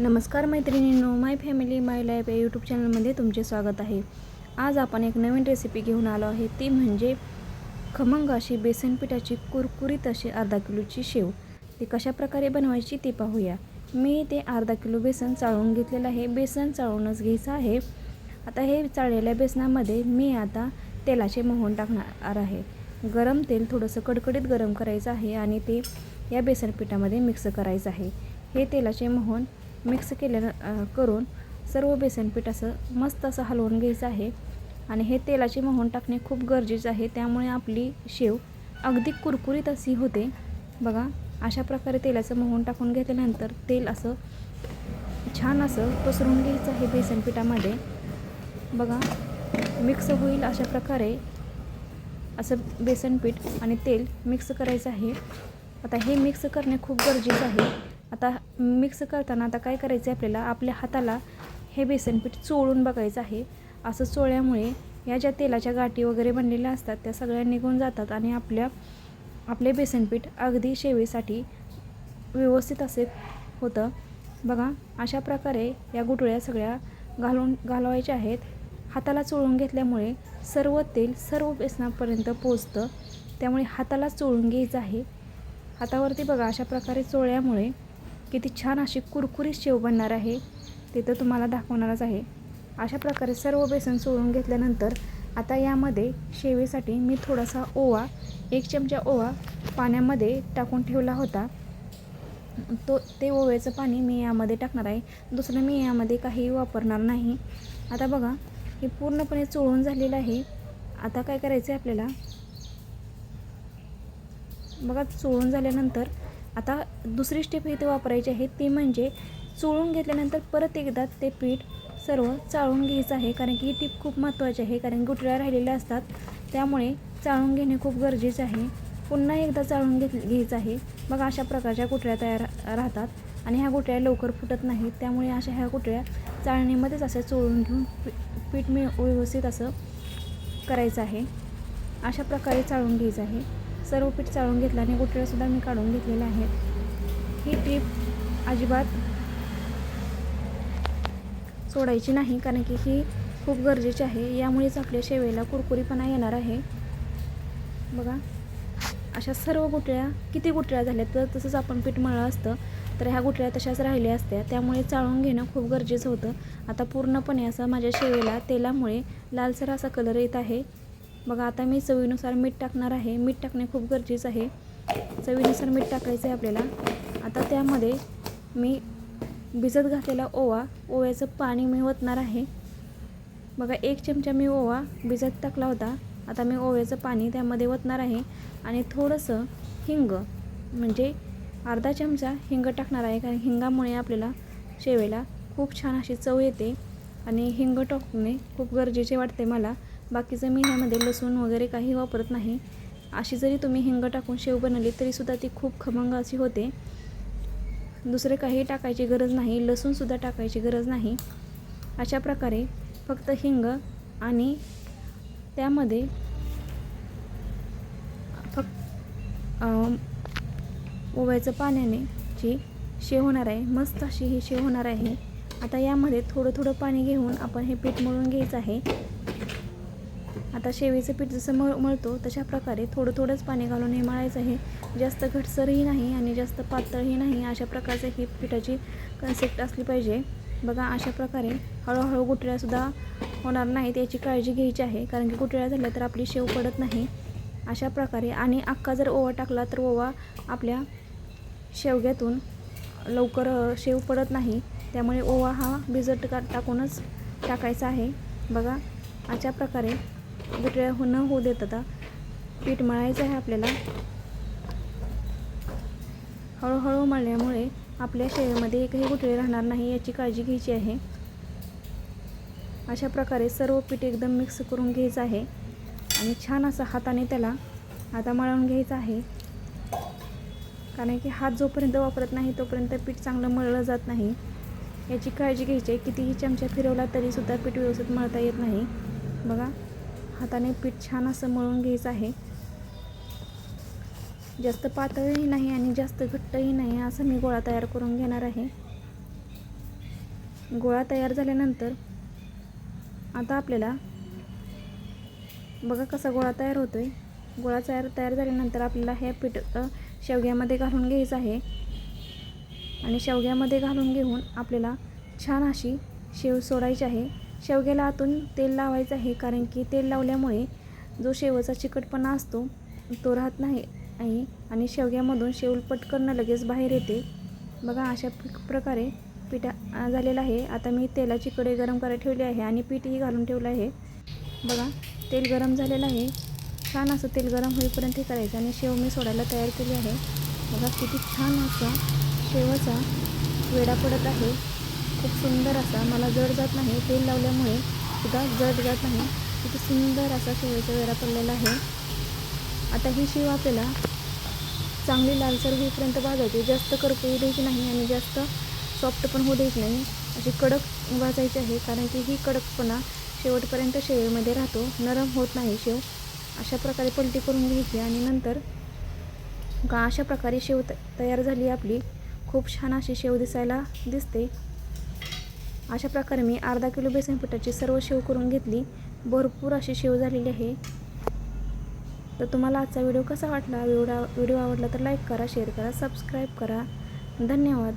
नमस्कार मैत्रिणींनो my family my life या यूट्यूब चॅनलमध्ये तुमचे स्वागत आहे. आज आपण एक नवीन रेसिपी घेऊन आलो आहे. ती म्हणजे खमंग अशी बेसन पिठाची कुरकुरीत अशी अर्धा किलोची शेव. ती कशा प्रकारे बनवायची ते पाहूया. मी ते अर्धा किलो बेसन चाळून घेतलेलं आहे. बेसन चाळूनच घ्यायचं आहे. आता हे चाळलेल्या बेसनामध्ये मी आता तेलाचे मोहन टाकणार आहे. गरम तेल थोडंसं कडकडीत गरम करायचं आहे आणि ते या बेसन पिठामध्ये मिक्स करायचं आहे. हे तेलाचे मोहन मिक्स केल्या करून सर्व बेसनपीठ असं मस्त असं हलवून घ्यायचं आहे. आणि हे तेलाचे मोहन टाकणे खूप गरजेचं आहे. त्यामुळे आपली शेव अगदी कुरकुरीत अशी होते. बघा अशा प्रकारे तेलाचं मोहन टाकून घेतल्यानंतर तेल असं छान असं पसरून घ्यायचं आहे बेसन पिठामध्ये. बघा मिक्स होईल अशा प्रकारे असं बेसनपीठ आणि तेल मिक्स करायचं आहे. आता हे मिक्स करणे खूप गरजेचं आहे. आता मिक्स करताना आता काय करायचं आहे आपल्याला? आपल्या हाताला हे बेसनपीठ चोळून बघायचं आहे. असं चोळल्यामुळे या ज्या तेलाच्या गाठी वगैरे बनलेल्या असतात त्या सगळ्या निघून जातात आणि आपल्या आपले बेसनपीठ अगदी शेवेसाठी व्यवस्थित असे होतं. बघा अशा प्रकारे या गुटळ्या सगळ्या घालून घालवायच्या आहेत. हाताला चोळून घेतल्यामुळे सर्व तेल सर्व बेसनापर्यंत पोचतं त्यामुळे हाताला चोळून घ्यायचं आहे. हातावरती बघा अशा प्रकारे चोळल्यामुळे किती छान अशी कुरकुरीत शेव बनणार आहे. ते तर तुम्हाला दाखवणारच आहे. अशा प्रकारे सर्व बेसन सोडून घेतल्यानंतर आता यामध्ये शेवेसाठी मी थोडासा ओवा एक चमचा ओवा पाण्यामध्ये टाकून ठेवला होता. तो ते ओव्याचं पाणी मी यामध्ये टाकणार आहे. दुसरं मी यामध्ये काही वापरणार नाही. आता बघा हे पूर्णपणे चोळून झालेलं आहे. आता काय करायचं आहे आपल्याला? बघा चोळून झाल्यानंतर आता दुसरी स्टेप इथे वापरायची आहे ती म्हणजे चोळून घेतल्यानंतर परत एकदा ते पीठ सर्व चाळून घ्यायचं आहे कारण की ही टीप खूप महत्त्वाची आहे कारण गुठळ्या राहिलेल्या असतात त्यामुळे चाळून घेणे खूप गरजेचे आहे. पुन्हा एकदा चाळून घेत घ्यायचं आहे. मग अशा प्रकारच्या गुटळ्या तयार राहतात आणि ह्या गुठळ्या लवकर फुटत नाहीत त्यामुळे अशा ह्या गुटळ्या चाळणीमध्येच असं चोळून घेऊन पी पीठ मी व्यवस्थित असं करायचं आहे. अशा प्रकारे चाळून घ्यायचं आहे. सर्व पीठ चाळून घेतलं आणि गुठळ्यासुद्धा मी काढून घेतलेल्या आहेत. ही टीप अजिबात सोडायची नाही कारण की ही खूप गरजेची आहे. यामुळेच आपल्या शेवेला कुरकुरीपणा येणार आहे. बघा अशा सर्व गुठळ्या किती गुठळ्या झाल्या? तर तसंच आपण पीठ मळलं असतं तर ह्या गुठळ्या तशाच राहिल्या असत्या. त्यामुळे चाळून घेणं खूप गरजेचं होतं. आता पूर्णपणे असं माझ्या शेवेला तेलामुळे लालसर असा कलर येत आहे. बघा आता मी चवीनुसार मीठ टाकणार आहे. मीठ टाकणे खूप गरजेचं आहे. चवीनुसार मीठ टाकायचं आहे आपल्याला. आता त्यामध्ये मी भिजत घातलेला ओवा ओव्याचं पाणी मी ओतणार आहे. बघा एक चमचा मी ओवा भिजत टाकला होता. आता मी ओव्याचं पाणी त्यामध्ये ओतणार आहे. आणि थोडंसं हिंग म्हणजे अर्धा चमचा हिंग टाकणार आहे. कारण हिंगामुळे आपल्याला शेवेला खूप छान अशी चव येते. आणि हिंग टाकणे खूप गरजेचे वाटते मला. बाकीचं मी ह्यामध्ये लसूण वगैरे काही वापरत नाही. अशी जरी तुम्ही हिंग टाकून शेव बनवली तरीसुद्धा ती खूप खमंग अशी होते. दुसरे काही टाकायची गरज नाही लसूणसुद्धा टाकायची गरज नाही. अशा प्रकारे फक्त हिंग आणि त्यामध्ये फक्त ओव्याचं पाण्याने जी शेव होणार आहे मस्त अशी ही शेव होणार आहे. आता यामध्ये थोडं थोडं पाणी घेऊन आपण हे पीठ मळून घ्यायचं आहे. आता शेवीचं पीठ जसं मळ मळतो तशा प्रकारे थोडं थोडंच पाणी घालून हे मळायचं. आहे जास्त घटसरही नाही आणि जास्त पातळही नाही. अशा प्रकारचं ही पिठाची कन्सेप्ट असली पाहिजे. बघा अशा प्रकारे हळूहळू गुटळ्यासुद्धा होणार नाहीत याची काळजी घ्यायची आहे. कारण की गुटळ्या झाल्या तर आपली शेव पडत नाही. अशा प्रकारे आणि अख्खा जर ओवा टाकला तर ओवा आपल्या शेवग्यातून लवकर शेव पडत नाही. त्यामुळे ओवा हा भिजत का टाकूनच टाकायचा आहे. बघा अशा प्रकारे गुटळ्या हो न होऊ देत आता. पीठ मळायचं आहे आपल्याला. हळूहळू मळल्यामुळे आपल्या शेवेमध्ये एकही गुटळे राहणार नाही याची काळजी घ्यायची आहे. अशा प्रकारे सर्व पीठ एकदम मिक्स करून घ्यायचं आहे. आणि छान असं हाताने त्याला आता मळून घ्यायचं आहे. कारण की हात जोपर्यंत वापरत नाही तोपर्यंत पीठ चांगलं मळलं जात नाही. याची काळजी घ्यायची आहे. कितीही चमचा फिरवला तरीसुद्धा पीठ व्यवस्थित मळता येत नाही. बघा. हाताने पीठ छान असं मळून घ्यायचं आहे. जास्त पातळही नाही आणि जास्त घट्टही नाही असं मी गोळा तयार करून घेणार आहे. गोळा तयार झाल्यानंतर आता आपल्याला बघा कसा गोळा तयार होतो आहे गोळा तयार तयार झाल्यानंतर आपल्याला हे पीठ शेवग्यामध्ये घालून घ्यायचं आहे. आणि शेवग्यामध्ये घालून घेऊन आपल्याला छान अशी शेव सोडायची आहे. शेवग्याला आतून तेल लावायचं आहे कारण की तेल लावल्यामुळे जो शेवचा चिकटपणा असतो तो राहत नाही आहे आणि शेवग्यामधून शेवल पटकन लगेच बाहेर येते. बघा अशा प्रकारे पिठा झालेला आहे. आता मी तेलाची कडे गरम करायला ठेवली आहे आणि पीठही घालून ठेवलं आहे. बघा तेल गरम झालेलं आहे. छान असं तेल गरम होईपर्यंत हे करायचं आणि शेव मी सोडायला तयार केली आहे. बघा किती छान असा शेवाचा वेडा पडत आहे. खूप सुंदर असा मला जड जात नाही तेल लावल्यामुळे सुद्धा जड जात नाही. किती सुंदर असा शेवेचा वेरा पडलेला आहे. आता ही शेव आपल्याला चांगली लालसर होईपर्यंत भाजायची. जास्त करपू द्यायची नाही आणि जास्त सॉफ्ट पण होऊ द्यायची नाही. अशी कडक भाजायची आहे कारण की ही कडकपणा शेवटपर्यंत शेवेमध्ये राहतो. नरम होत नाही शेव. अशा प्रकारे पलटी करून घ्यायची आणि नंतर का अशा प्रकारे शेव त तयार झाली आपली. खूप छान अशी शेव दिसायला दिसते. अशा प्रकारे मी अर्धा किलो बेसन पिठाची सर्व शेव करून घेतली. भरपूर अशी शेव झालेली आहे. तर तुम्हाला आजचा व्हिडिओ कसा वाटला? व्हिडिओ व्हिडिओ आवडला तर लाईक करा शेअर करा सबस्क्राईब करा. धन्यवाद.